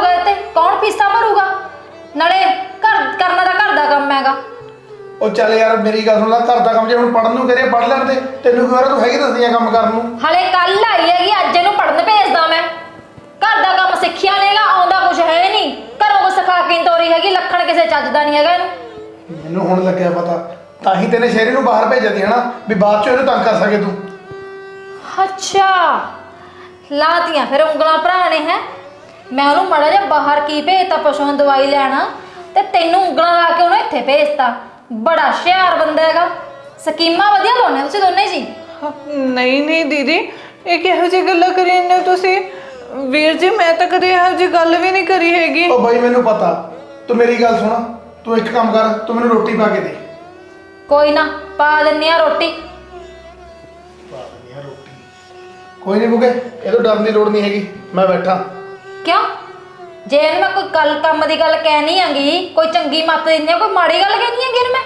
ਉਹ ਚੱਲ ਯਾਰ ਮੇਰੀ ਗੱਲ ਸੁਣ ਲੈ ਘਰ ਦਾ ਕੰਮ ਜੇ ਹੁਣ ਪੜਨ ਨੂੰ ਕਰੇ ਪੜ ਲੈਣ ਦੇ। ਤੈਨੂੰ ਕੀ ਵਾਰ ਤੂੰ ਹੈਗੀ ਦੱਸਦੀਆਂ ਕੰਮ ਕਰਨ ਨੂੰ? ਹਲੇ ਕੱਲ ਆਈ ਹੈਗੀ ਅੱਜ ਇਹਨੂੰ ਪੜਨ ਭੇਜਦਾ ਮੈਂ। ਘਰ ਦਾ ਕੰਮ ਸਿੱਖਿਆ ਨੇਗਾ ਆਉਂਦਾ ਕੁਝ ਹੈ ਨਹੀਂ ਘਰੋਂ ਕੋ ਸਿਖਾ ਕੇ ਨੀ ਤੋਰੀ ਹੈਗੀ ਲੱਖਣ ਕਿਸੇ ਚੱਜ ਦਾ ਨਹੀਂ ਹੈਗਾ ਇਹਨੂੰ। ਮੈਨੂੰ ਹੁਣ ਲੱਗਿਆ ਪਤਾ ਤਾਂ ਹੀ ਤੈਨੇ ਸ਼ਹਿਰੀ ਨੂੰ ਬਾਹਰ ਭੇਜਿਆ ਸੀ ਹਨਾ? ਵੀ ਬਾਅਦ ਚ ਇਹਨੂੰ ਤੰਗ ਕਰ ਸਕੇ ਤੂੰ। ਅੱਛਾ। ਲਾਤੀਆਂ ਫਿਰ ਉਂਗਲਾਂ ਭਰਾ ਨੇ ਹੈ? ਮੈਂ ਉਹਨੂੰ ਮੜਾ ਜਿਹਾ ਬਾਹਰ ਕੀ ਭੇਜਤਾ ਪਸ਼ੂਆਂ ਨੂੰ ਦਵਾਈ ਲੈਣਾ। ਤੇ ਤੈਨੂੰ ਉਂਗਲਾਂ ਲਾ ਕੇ ਉਹਨੂੰ ਇੱਥੇ ਭੇਜਤਾ। ਬੜਾ ਹੁਸ਼ਿਆਰ ਬੰਦਾ ਹੈਗਾ। ਸਕੀਮਾਂ ਵਧੀਆ ਲਾਉਣੇ ਤੁਸੀਂ ਦੋਨੇ ਜੀ? ਨਹੀਂ ਨਹੀਂ ਦੀਦੀ ਇਹ ਕਿਹੋ ਜਿਹੀ ਗੱਲਾਂ ਕਰੀ ਜਾਂਦੇ ਹੋ ਤੁਸੀਂ? ਵੀਰ ਜੀ ਮੈਂ ਤਾਂ ਕਦੇ ਇਹੋ ਜਿਹੀ ਗੱਲ ਵੀ ਨਹੀਂ ਕਰੀ ਹੈਗੀ। ਉਹ ਬਾਈ ਮੈਨੂੰ ਪਤਾ। ਤੂੰ ਮੇਰੀ ਗੱਲ ਸੁਣ। ਤੂੰ ਇੱਕ ਕੰਮ ਕਰ ਤੂੰ ਮੈਨੂੰ ਰੋਟੀ ਪਾ ਕੇ ਦੇ। ਕੋਈ ਨਾ ਪਾ ਦਿੰਨੀ ਆ ਰੋਟੀ। ਪਾ ਦਿੰਦੀ ਆ ਰੋਟੀ। ਕੋਈ ਨਹੀਂ ਬੁਗੇ ਇਹ ਤੋਂ ਡਰਨ ਦੀ ਲੋੜ ਨਹੀਂ ਹੈਗੀ। ਮੈਂ ਬੈਠਾ। ਕਿਉਂ? ਜੇ ਇਹਨੂੰ ਮੈਂ ਕੋਈ ਗੱਲ ਕੰਮ ਦੀ ਗੱਲ ਕਹਿਣੀ ਆਂਗੀ ਕੋਈ ਚੰਗੀ ਮੱਤ ਦਿੰਦੀ ਆ ਕੋਈ ਮਾੜੀ ਗੱਲ ਕਹਿਣੀ ਆਂਗੀ ਇਹਨੂੰ ਮੈਂ?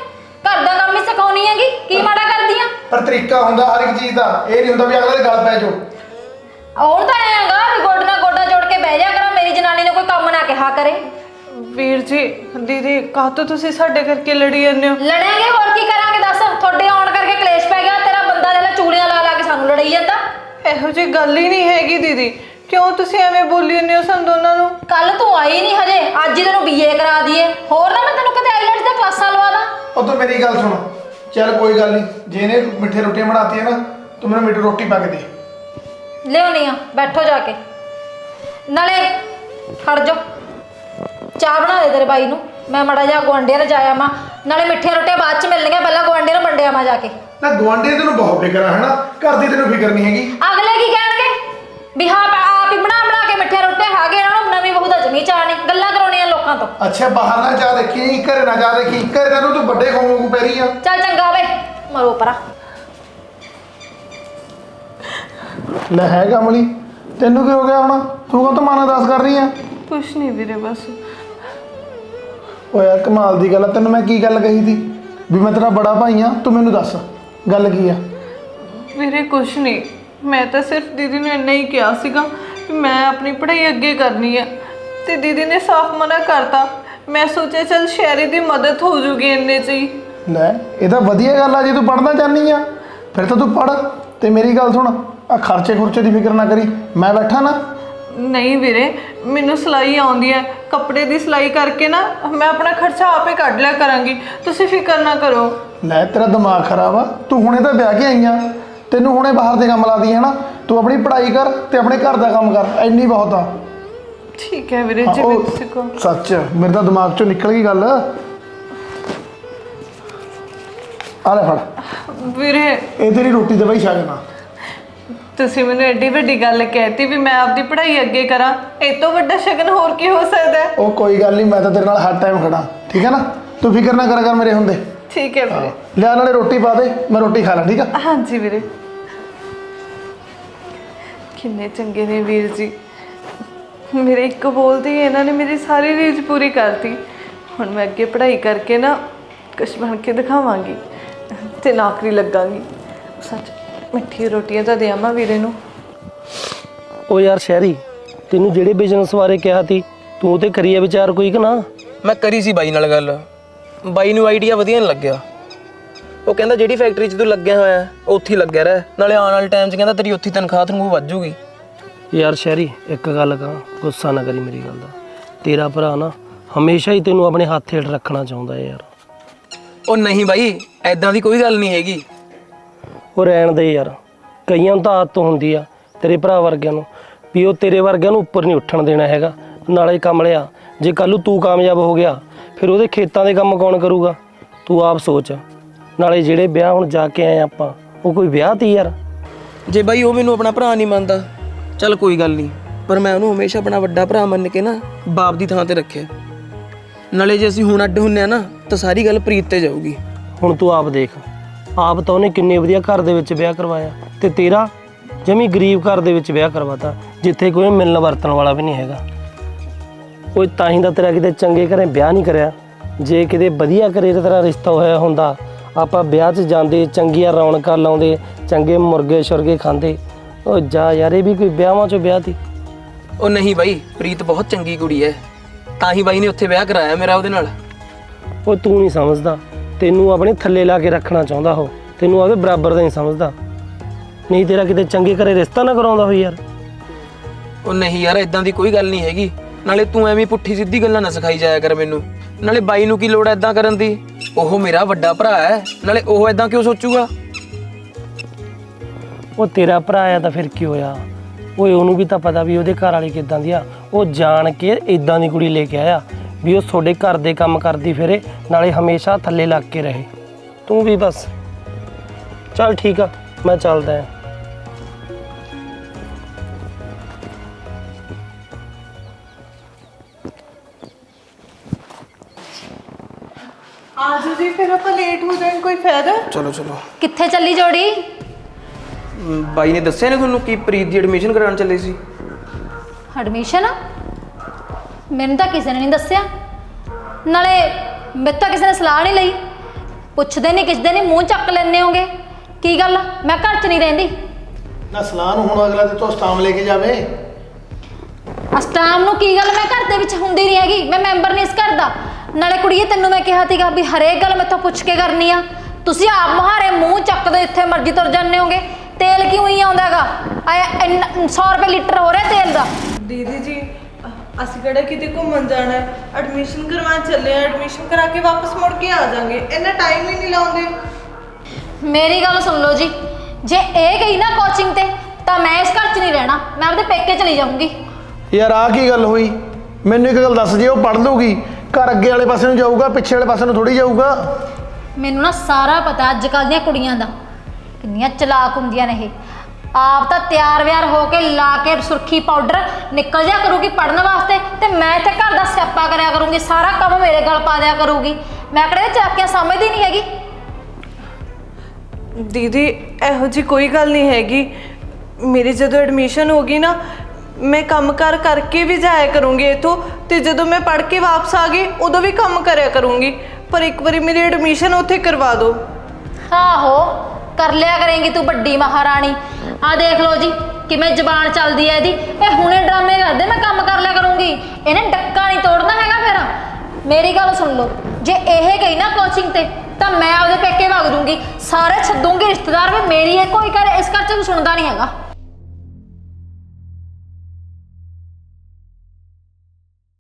ਘਰ ਦਾ ਕੰਮ ਹੀ ਸਿਖਾਉਣੀ ਆਂਗੀ ਕੀ ਮਾੜਾ ਕਰਦੀ ਆ? ਪਰ ਤਰੀਕਾ ਹੁੰਦਾ ਹਰ ਇੱਕ ਚੀਜ਼ ਦਾ ਇਹ ਨਹੀਂ ਹੁੰਦਾ ਵੀ ਅਗਲੇ ਦੇ ਗੱਲ ਪੈ ਜਾਓ। ਹੁਣ ਤਾਂ ਆਏਗਾ ਵੀ ਗੋਡ ਨਾਲ ਗੋਡਾ ਜੋੜ ਕੇ ਬਹਿ ਜਾ ਕਰਾਂ ਮੇਰੀ ਜਨਾਨੀ ਨੇ ਕੋਈ ਕੰਮ ਨਾ ਕਿਹਾ ਕਰੇ। ਵੀਰ ਜੀ ਦੀਦੀ ਕਾਹ ਤੋਂ ਤੁਸੀਂ ਸਾਡੇ ਕਰਕੇ ਲੜੀ ਜਾਂਦੇ ਹੋ? ਲੜਾਂਗੇ ਹੋਰ ਕੀ ਕਰਾਂਗੇ ਦੱਸ? ਤੁਹਾਡੇ ਆਉਣ ਕਰਕੇ ਕਲੇਸ਼ ਪੈ ਗਿਆ ਤੇਰਾ ਬੰਦਾ ਲੈ ਲੈ ਚੂੜੀਆਂ ਲਾ ਲਾ ਕੇ ਸਾਨੂੰ ਲੜਾਈ ਜਾਂਦਾ। ਇਹੋ ਜਿਹੀ ਗੱਲ ਹੀ ਨਹੀਂ ਹੈਗੀ ਦੀਦੀ। ਕਿਉਂ ਤੁਸੀਂ ਐਵੇਂ ਬੋਲੀ ਜਾਂਦੇ ਹੋ ਸਾਨੂੰ ਦੋਨਾਂ ਨੂੰ? ਕੱਲ ਤੂੰ ਆਈ ਨਹੀਂ ਹਜੇ ਅੱਜ ਹੀ ਤੈਨੂੰ ਬੀਏ ਕਰਾ ਦਈਏ। ਹੋਰ ਨਾ ਮੈਂ ਤੈਨੂੰ ਕਦੇ ਆਈਲੈਟਸ ਦੀਆਂ ਕਲਾਸਾਂ ਲਵਾ ਦਾਂ। ਉਹ ਤੂੰ ਮੇਰੀ ਗੱਲ ਸੁਣ। ਚੱਲ ਕੋਈ ਗੱਲ ਨਹੀਂ ਜੇ ਇਹਨੇ ਮਿੱਠੇ ਰੋਟੀਆਂ ਬਣਾਤੀ ਹੈ ਨਾ ਤੂੰ ਮੈਨੂੰ ਮਿੱਠੀ ਰੋਟੀ ਪਾ ਕੇ ਦੇ। ਲਿਆਉਣੀ ਆ ਬੈਠੋ ਜਾ ਕੇ। ਨਾਲੇ ਖੜ ਜਾ। ਚਾਹ ਬਣਾ ਦੇ ਤੇਰੇ ਬਾਈ ਨੂੰ। ਮੈਂ ਮੜਾ ਜਾ ਗੁਆਂਢੀਆਂ ਦੇ ਜਾਇਆ ਮਾਂ ਨਾਲੇ ਮਿੱਠੀਆਂ ਰੋਟੀਆਂ ਬਾਅਦ ਚ ਮਿਲਣਗੀਆਂ ਪਹਿਲਾਂ ਗੁਆਂਢੀਆਂ ਨੂੰ ਵੰਡਿਆ ਮਾਂ ਜਾ ਕੇ। ਨਾ ਗਵਾਂਢੀ ਤੈਨੂੰ ਬਹੁਤ ਫਿਕਰ ਆ ਹਨਾ? ਘਰ ਦੀ ਤੈਨੂੰ ਫਿਕਰ ਨਹੀਂ ਹੈਗੀ। ਅਗਲੇ ਕੀ ਕਹਿਣਗੇ? ਵੀ ਹਾਂ ਆਪ ਹੀ ਬਣਾ ਬਣਾ ਕੇ ਮਿੱਠੀਆਂ ਰੋਟੀਆਂ ਖਾ ਕੇ ਇਹਨਾਂ ਨੂੰ ਨਵੀਂ ਬਹੂ ਦਾ ਜਮੀ ਚਾਹ ਨਹੀਂ ਗੱਲਾਂ ਕਰਾਉਣੀਆਂ ਲੋਕਾਂ ਤੋਂ। ਅੱਛਾ ਬਾਹਰ ਨਾ ਜਾ ਦੇਖੀ ਘਰੇ ਨਾ ਜਾ ਦੇਖੀ ਘਰੇ ਤੈਨੂੰ ਤੂੰ ਵੱਡੇ ਖੋਮੂ ਕੋ ਪੈਰੀ ਆ। ਚੱਲ ਚੰਗਾ ਵੇ ਮਰੋ ਪਰਾ। ਲੈ ਹੈ ਕਮਲੀ ਤੈਨੂੰ ਕੀ ਹੋ ਗਿਆ ਹੁਣ? ਤੂੰ ਕਾ ਮਾਨਾ ਦੱਸ ਕਰ ਰਹੀ ਆ? ਕੁਛ ਨਹੀਂ ਵੀਰੇ ਬਸ। ਓ ਯਾਰ ਕਮਾਲ ਦੀ ਗੱਲ ਆ ਤੈਨੂੰ ਮੈਂ ਕੀ ਗੱਲ ਕਹੀ ਸੀ? ਵੀ ਮੈਂ ਤੇਰਾ ਬੜਾ ਭਾਈ ਆ ਤੂੰ ਮੈਨੂੰ ਦੱਸ ਗੱਲ ਕੀ ਆ? ਵੀਰੇ ਕੁਛ ਨਹੀਂ। ਮੈਂ ਤਾਂ ਸਿਰਫ ਦੀਦੀ ਨੂੰ ਇੰਨਾ ਹੀ ਕਿਹਾ ਸੀਗਾ ਮੈਂ ਆਪਣੀ ਪੜ੍ਹਾਈ ਅੱਗੇ ਕਰਨੀ ਹੈ ਤੇ ਦੀਦੀ ਨੇ ਸਾਫ਼ ਮਨਾ ਕਰਤਾ। ਮੈਂ ਸੋਚਿਆ ਚਲ ਸ਼ੈਰੀ ਦੀ ਮਦਦ ਹੋ ਜੂਗੀ ਇੰਨੇ ਚ ਹੀ। ਲੈ ਇਹ ਤਾਂ ਵਧੀਆ ਗੱਲ ਆ ਜੇ ਤੂੰ ਪੜਨਾ ਚਾਹਨੀ ਆ। ਫਿਰ ਤਾਂ ਤੂੰ ਪੜ ਤੇ ਮੇਰੀ ਗੱਲ ਸੁਣ ਆ ਖਰਚੇ ਖੁਰਚੇ ਦੀ ਫਿਕਰ ਨਾ ਕਰੀ। ਮੈਂ ਬੈਠਾ ਨਾ। ਨਹੀਂ ਵੀਰੇ ਮੈਨੂੰ ਸਿਲਾਈ ਆਉਂਦੀ ਹੈ ਕੱਪੜੇ ਦੀ ਸਿਲਾਈ ਕਰਕੇ ਨਾ ਮੈਂ ਆਪਣਾ ਖਰਚਾ ਆਪੇ ਕੱਢ ਲਿਆ ਕਰਾਂਗੀ। ਤੁਸੀਂ ਫਿਕਰ ਨਾ ਕਰੋ। ਲੈ ਤੇਰਾ ਦਿਮਾਗ ਖਰਾਬ ਆ। ਤੂੰ ਹੁਣੇ ਤਾਂ ਵਿਆਹ ਕੇ ਆਈਆਂ ਤੈਨੂੰ ਹੁਣੇ ਬਾਹਰ ਦੇ ਕੰਮ ਲਾਦੀ ਹੈ ਨਾ ਤੂੰ ਆਪਣੀ ਪੜ੍ਹਾਈ ਕਰ ਤੇ ਆਪਣੇ ਘਰ ਦਾ ਕੰਮ ਕਰ ਇੰਨੀ ਬਹੁਤ ਆ। ਠੀਕ ਹੈ ਵੀਰੇ ਹਾਂ, ਜਿਵੇਂ ਉਹ ਤੁਸੀਂ ਕਹੋ। ਸੱਚ ਮੇਰੇ ਤਾਂ ਦਿਮਾਗ ਚੋਂ ਨਿਕਲ ਗਈ ਗੱਲ। ਆ ਲੈ ਫੜ। ਵੀਰੇ। ਇਹ ਤੇਰੀ ਰੋਟੀ ਤੇ ਬਈ ਛਕਣਾ ਤੁਸੀਂ ਮੈਨੂੰ ਐਡੀ ਵੱਡੀ ਗੱਲ ਕਹਿਤੀ ਵੀ ਮੈਂ ਆਪਦੀ ਪੜ੍ਹਾਈ ਅੱਗੇ ਕਰਾਂ। ਇਹ ਤੋਂ ਵੱਡਾ ਸ਼ਗਨ ਹੋਰ ਕੀ ਹੋ ਸਕਦਾ ਹੈ? ਉਹ ਕੋਈ ਗੱਲ ਨਹੀਂ ਮੈਂ ਤਾਂ ਤੇਰੇ ਨਾਲ ਹਰ ਟਾਈਮ ਖੜਾ ਠੀਕ ਹੈ ਨਾ? ਤੂੰ ਫਿਕਰ ਨਾ ਕਰ ਕਰ ਮੇਰੇ ਹੁੰਦੇ। ਠੀਕ ਹੈ ਵੀਰੇ। ਲਿਆ ਨਾਲੇ ਰੋਟੀ ਪਾ ਦੇ ਮੈਂ ਰੋਟੀ ਖਾ ਲਾਂ ਠੀਕ ਆ? ਹਾਂਜੀ ਵੀਰੇ। ਕਿੰਨੇ ਚੰਗੇ ਨੇ ਵੀਰ ਜੀ। ਮੇਰੇ ਇੱਕ ਬੋਲਦੀ ਇਹਨਾਂ ਨੇ ਮੇਰੀ ਸਾਰੀ ਰੀਝ ਪੂਰੀ ਕਰਤੀ। ਹੁਣ ਮੈਂ ਅੱਗੇ ਪੜ੍ਹਾਈ ਕਰਕੇ ਨਾ ਕੁਛ ਬਣ ਕੇ ਦਿਖਾਵਾਂਗੀ ਤੇ ਨੌਕਰੀ ਲੱਗਾਂਗੀ। ਸੱਚ ਮਿੱਠੀ ਰੋਟੀਆਂ ਤਾਂ ਦੇ ਆਵਾਂ ਵੀਰੇ ਨੂੰ। ਉਹ ਯਾਰ ਸ਼ਹਿਰੀ ਤੈਨੂੰ ਜਿਹੜੇ ਬਿਜ਼ਨਸ ਬਾਰੇ ਕਿਹਾ ਸੀ ਤੂੰ ਉਹ ਤੇ ਕਰੀਏ ਵਿਚਾਰ ਕੋਈ ਕਿ ਨਾ? ਮੈਂ ਕਰੀ ਸੀ ਬਾਈ ਨਾਲ ਗੱਲ। ਬਾਈ ਨੂੰ ਆਈਡੀਆ ਵਧੀਆ ਨਹੀਂ ਲੱਗਿਆ। ਉਹ ਕਹਿੰਦਾ ਜਿਹੜੀ ਫੈਕਟਰੀ 'ਚ ਤੂੰ ਲੱਗਿਆ ਹੋਇਆ ਹੈ, ਉੱਥੇ ਹੀ ਲੱਗਿਆ ਰਹਿ। ਨਾਲੇ ਆਉਣ ਵਾਲੇ ਟਾਈਮ 'ਚ ਕਹਿੰਦਾ ਤੇਰੀ ਉੱਥੇ ਤਨਖਾਹ ਤਨਖਾਹ ਵੱਧ ਜੂਗੀ ਯਾਰ ਸ਼ਹਿਰੀ ਇੱਕ ਗੱਲ ਕਹਾਂ ਗੁੱਸਾ ਨਾ ਕਰੀ ਮੇਰੀ ਗੱਲ ਦਾ। ਤੇਰਾ ਭਰਾ ਨਾ ਹਮੇਸ਼ਾ ਹੀ ਤੈਨੂੰ ਆਪਣੇ ਹੱਥ ਹੇਠ ਰੱਖਣਾ ਚਾਹੁੰਦਾ ਹੈ ਯਾਰ। ਉਹ ਨਹੀਂ ਬਾਈ ਐਦਾਂ ਦੀ ਕੋਈ ਗੱਲ ਨਹੀਂ ਹੈਗੀ। ਉਹ ਰਹਿਣ ਦੇ ਯਾਰ। ਕਈਆਂ ਨੂੰ ਤਾਂ ਆਦਤ ਹੁੰਦੀ ਆ ਤੇਰੇ ਭਰਾ ਵਰਗਿਆਂ ਨੂੰ ਵੀ ਉਹ ਤੇਰੇ ਵਰਗਿਆਂ ਨੂੰ ਉੱਪਰ ਨਹੀਂ ਉੱਠਣ ਦੇਣਾ ਹੈਗਾ। ਨਾਲੇ ਕਮਲਿਆ ਜੇ ਕੱਲ ਤੂੰ ਕਾਮਯਾਬ ਹੋ ਗਿਆ ਫਿਰ ਉਹਦੇ ਖੇਤਾਂ ਦੇ ਕੰਮ ਕੌਣ ਕਰੂਗਾ? ਤੂੰ ਆਪ ਸੋਚ। ਨਾਲੇ ਜਿਹੜੇ ਵਿਆਹ ਹੁਣ ਜਾ ਕੇ ਆਏ ਆਪਾਂ ਉਹ ਕੋਈ ਵਿਆਹ ਤੀ ਯਾਰ? ਜੇ ਬਾਈ ਉਹ ਮੈਨੂੰ ਆਪਣਾ ਭਰਾ ਨਹੀਂ ਮੰਨਦਾ ਚੱਲ ਕੋਈ ਗੱਲ ਨਹੀਂ। ਪਰ ਮੈਂ ਉਹਨੂੰ ਹਮੇਸ਼ਾ ਆਪਣਾ ਵੱਡਾ ਭਰਾ ਮੰਨ ਕੇ ਨਾ ਬਾਪ ਦੀ ਥਾਂ ਤੇ ਰੱਖਿਆ। ਨਾਲੇ ਜੇ ਅਸੀਂ ਹੁਣ ਅੱਡ ਹੁੰਨੇ ਆ ਨਾ ਤਾਂ ਸਾਰੀ ਗੱਲ ਪ੍ਰੀਤ ਤੇ ਜਾਊਗੀ। ਹੁਣ ਤੂੰ ਆਪ ਦੇਖ ਆਪ ਤਾਂ ਉਹਨੇ ਕਿੰਨੇ ਵਧੀਆ ਘਰ ਦੇ ਵਿੱਚ ਵਿਆਹ ਕਰਵਾਇਆ। ਤੇ ਤੇਰਾ ਜਮੀ ਗਰੀਬ ਘਰ ਦੇ ਵਿੱਚ ਵਿਆਹ ਕਰਵਾਤਾ ਜਿੱਥੇ ਕੋਈ ਮਿਲਣ ਵਰਤਣ ਵਾਲਾ ਵੀ ਨਹੀਂ ਹੈਗਾ। ਉਹ ਤਾਂ ਹੀ ਦਾ ਤੇਰਾ ਕਿਤੇ ਚੰਗੇ ਘਰੇ ਵਿਆਹ ਨਹੀਂ ਕਰਿਆ। ਜੇ ਕਿਤੇ ਵਧੀਆ ਘਰੇ ਤੇਰਾ ਰਿਸ਼ਤਾ ਹੋਇਆ ਹੁੰਦਾ ਆਪਾਂ ਵਿਆਹ 'ਚ ਜਾਂਦੇ ਚੰਗੀਆਂ ਰੌਣਕਾਂ ਲਾਉਂਦੇ ਚੰਗੇ ਮੁਰਗੇ ਸ਼ੁਰਗੇ ਖਾਂਦੇ। ਉਹ ਜਾ ਯਾਰ ਇਹ ਵੀ ਕੋਈ ਵਿਆਹਾਂ 'ਚ ਵਿਆਹ ਤੀ ਉਹ ਨਹੀਂ ਬਾਈ ਪ੍ਰੀਤ ਬਹੁਤ ਚੰਗੀ ਕੁੜੀ ਹੈ ਤਾਂ ਹੀ ਬਾਈ ਨੇ ਉੱਥੇ ਵਿਆਹ ਕਰਾਇਆ ਮੇਰਾ ਉਹਦੇ ਨਾਲ। ਉਹ ਤੂੰ ਨਹੀਂ ਸਮਝਦਾ। ਤੈਨੂੰ ਆਪਣੇ ਥੱਲੇ ਲਾ ਕੇ ਰੱਖਣਾ ਚਾਹੁੰਦਾ ਉਹ। ਤੈਨੂੰ ਉਹਦੇ ਬਰਾਬਰ ਦਾ ਨਹੀਂ ਸਮਝਦਾ। ਨਹੀਂ ਤੇਰਾ ਕਿਤੇ ਚੰਗੇ ਘਰੇ ਰਿਸ਼ਤਾ ਨਾ ਕਰਾਉਂਦਾ ਹੋਈ ਯਾਰ। ਉਹ ਨਹੀਂ ਯਾਰ ਇਦਾਂ ਦੀ ਕੋਈ ਗੱਲ ਨਹੀਂ ਹੈਗੀ। ਨਾਲੇ ਤੂੰ ਐਵੇਂ ਪੁੱਠੀ ਸਿੱਧੀ ਗੱਲਾਂ ਨਾ ਸਿਖਾਈ ਜਾਇਆ ਕਰ ਮੈਨੂੰ। ਨਾਲੇ ਬਾਈ ਨੂੰ ਕੀ ਲੋੜ ਐ ਇਦਾਂ ਕਰਨ ਦੀ? ਉਹ ਮੇਰਾ ਵੱਡਾ ਭਰਾ ਹੈ। ਨਾਲੇ ਉਹ ਇਦਾਂ ਕਿਉਂ ਸੋਚੂਗਾ? ਉਹ ਤੇਰਾ ਭਰਾ ਆ ਤਾਂ ਫਿਰ ਕੀ ਹੋਇਆ ਓਏ, ਉਹਨੂੰ ਵੀ ਤਾਂ ਪਤਾ ਵੀ ਉਹਦੇ ਘਰ ਵਾਲੀ ਕਿਦਾਂ ਦੀ ਆ। ਉਹ ਜਾਣ ਕੇ ਇਦਾਂ ਦੀ ਕੁੜੀ ਲੈ ਕੇ ਆਇਆ ਵੀ ਉਹ ਤੁਹਾਡੇ ਘਰ ਦੇ ਕੰਮ ਕਰਦੀ ਫਿਰੇ, ਨਾਲੇ ਹਮੇਸ਼ਾ ਥੱਲੇ ਲੱਗ ਕੇ ਰਹੇ। ਤੂੰ ਵੀ ਬਸ। ਚੱਲ ਠੀਕ ਆ, ਮੈਂ ਚੱਲਦਾ ਆ। ਆਜੋ ਜੀ ਫਿਰ ਆਪਾਂ ਲੇਟ ਹੋ ਜਾਣ ਕੋਈ ਫਾਇਦਾ? ਚਲੋ ਚਲੋ। ਕਿੱਥੇ ਚੱਲੀ ਜੋੜੀ? ਮ, ਬਾਈ ਨੇ ਦੱਸਿਆ ਨਾ ਤੁਹਾਨੂੰ ਕਿ ਪ੍ਰੀਤ ਦੀ ਐਡਮਿਸ਼ਨ ਕਰਾਉਣ ਚੱਲੇ ਸੀ? ਐਡਮਿਸ਼ਨ ਮੈਨੂੰ ਤਾਂ ਕਿਸੇ ਨੇ ਨਹੀਂ ਦੱਸਿਆ। ਨਾਲੇ ਮੇਰੇ ਤਾਂ ਕਿਸੇ ਨੇ ਸਲਾਹ ਨਹੀਂ ਲਈ। ਪੁੱਛਦੇ ਨਹੀਂ ਕਿਸੇ ਦੇ ਨਹੀਂ ਮੂੰਹ ਚੱਕ ਲੈਣੇ ਹੋਗੇ। ਕੀ ਗੱਲ ਮੈਂ ਘਰ 'ਚ ਨਹੀਂ ਰਹਿੰਦੀ। ਨਾ ਸਲਾਹ ਨੂੰ ਹੁਣ ਅਗਲਾ ਤੇ ਤੋਂ ਸਟਾਮ ਲੈ ਕੇ ਜਾਵੇ। ਅਸਟਾਮ ਨੂੰ ਕੀ ਗੱਲ? ਮੈਂ ਘਰ ਦੇ ਵਿੱਚ ਹੁੰਦੀ ਨਹੀਂ ਹੈਗੀ। ਮੈਂ ਮੈਂਬਰ ਨਹੀਂ ਇਸ ਘਰ ਦਾ। ਨਾਲੇ ਕੁੜੀਏ ਤੈਨੂੰ ਮੈਂ ਕਿਹਾ ਸੀਗਾ ਵੀ ਹਰੇਕ ਗੱਲ ਮੈਥੋਂ ਪੁੱਛ ਕੇ ਕਰਨੀ ਆ। ਤੁਸੀਂ ਆਪ ਮੁਹਾਰੇ ਮੂੰਹ ਚੱਕਦੇ ਇੱਥੇ ਮਰਜ਼ੀ ਤੁਰ ਜਾਂਦੇ ਹੋਗੇ। ਤੇਲ ਕਿਉਂ ਹੀ ਆਉਂਦਾਗਾ ਆਇਆ 100 ਰੁਪਏ ਲੀਟਰ ਹੋ ਰਿਹਾ ਤੇਲ ਦਾ। ਦੀਦੀ ਜੀ ਅ- ਅਸੀਂ ਕਿਹੜਾ ਕਿਤੇ ਘੁੰਮਣ ਜਾਣਾ? ਹੈ ਐਡਮਿਸ਼ਨ ਕਰਵਾਉਣ ਚੱਲੇ ਆ ਐਡਮਿਸ਼ਨ ਕਰਾ ਕੇ ਵਾਪਸ ਮੁੜ ਕੇ ਆ ਜਾਾਂਗੇ। ਇੰਨਾ ਟਾਈਮ ਹੀ ਨਹੀਂ ਲਾਉਂਦੇ। ਮੇਰੀ ਗੱਲ ਸੁਣ ਲਓ ਜੀ। ਜੇ ਇਹ ਗਈ ਨਾ ਕੋਚਿੰਗ ਤੇ ਤਾਂ ਮੈਂ ਇਸ ਘਰ 'ਚ ਨਹੀਂ ਰਹਿਣਾ। ਮੈਂ ਆਪਦੇ ਪੇਕੇ ਚਲੀ ਜਾਊਂਗੀ। ਯਾਰ ਆਹ ਕੀ ਗੱਲ ਹੋਈ? ਮੈਨੂੰ ਇੱਕ ਗੱਲ ਦੱਸ ਜੇ ਉਹ ਪੜ ਲੂਗੀ ਘਰ ਅੱਗੇ ਵਾਲੇ ਪਾਸੇ ਨੂੰ ਜਾਊਗਾ ਪਿੱਛੇ ਵਾਲੇ ਪਾਸੇ ਨੂੰ ਥੋੜੀ ਜਾਊਗਾ। ਮੈਨੂੰ ਨਾ ਸਾਰਾ ਪਤਾ ਅੱਜ ਕੱਲ੍ਹ ਦੀਆਂ ਕੁੜੀਆਂ ਦਾ। ਕਿੰਨੀਆਂ ਚਲਾਕ ਹੁੰਦੀਆਂ ਨੇ ਇਹ। ਆਪ ਤਾਂ ਤਿਆਰ ਵਿਆਰ ਹੋ ਕੇ ਲਾ ਕੇ ਸੁਰਖੀ ਪਾਊਡਰ ਨਿਕਲ ਜਾ ਕਰੂਗੀ ਪੜਨ ਵਾਸਤੇ ਤੇ ਮੈਂ ਇੱਥੇ ਘਰ ਦਾ ਸਿਆਪਾ ਕਰਿਆ ਕਰੂੰਗੀ ਸਾਰਾ ਕੰਮ ਮੇਰੇ ਗਲ ਪਾ ਦਿਆ ਕਰੂਗੀ। ਮੈਂ ਕਿਹੜੇ ਚਾਕਿਆ ਸਮਝਦੀ ਨਹੀਂ ਹੈਗੀ। ਦੀਦੀ ਇਹੋ ਜੀ ਕੋਈ ਗੱਲ ਨਹੀਂ ਹੈਗੀ। ਮੇਰੀ ਜਦੋਂ ਐਡਮਿਸ਼ਨ ਹੋ ਗਈ ਨਾ ਮੈਂ ਕੰਮ ਕਰ ਕਰਕੇ ਵੀ ਜਾਇਆ ਕਰੂੰਗੀ ਇਥੋਂ ਤੇ ਜਦੋਂ ਮੈਂ ਪੜ੍ਹ ਕੇ ਵਾਪਸ ਆ ਗਈ, ਉਦੋਂ ਵੀ ਕੰਮ ਕਰਿਆ ਕਰੂੰਗੀ। ਪਰ ਇੱਕ ਵਾਰੀ ਮੇਰੀ ਐਡਮਿਸ਼ਨ ਉੱਥੇ ਕਰਵਾ ਦਿਓ। ਆਹੋ, ਕਰ ਲਿਆ ਕਰੇਂਗੀ ਤੂੰ ਵੱਡੀ ਮਹਾਰਾਣੀ। ਆ ਦੇਖ ਲਓ ਜੀ, ਕਿਵੇਂ ਜ਼ਬਾਨ ਚੱਲਦੀ ਐ ਇਹਦੀ। ਇਹ ਹੁਣੇ ਡਰਾਮੇ ਕਰਦੇ, ਮੈਂ ਕੰਮ ਕਰ ਲਿਆ ਕਰੂੰਗੀ। ਇਹਨੇ ਡੱਕਾ ਨਹੀਂ ਤੋੜਨਾ ਹੈਗਾ ਫਿਰ। ਮੇਰੀ ਗੱਲ ਸੁਣ ਲਓ, ਜੇ ਇਹ ਗਈ ਨਾ ਕੋਚਿੰਗ ਤੇ, ਤਾਂ ਮੈਂ ਉਹਦੇ ਪੇਕੇ ਵਗ ਦੂੰਗੀ ਸਾਰੇ ਛੱਡੂੰਗੀ ਰਿਸ਼ਤੇਦਾਰ ਵੀ, ਮੇਰੀ ਇਹ ਕੋਈ ਕਰ ਇਸ ਘਰ ਚ ਸੁਣਦਾ ਨਹੀਂ ਹੈਗਾ।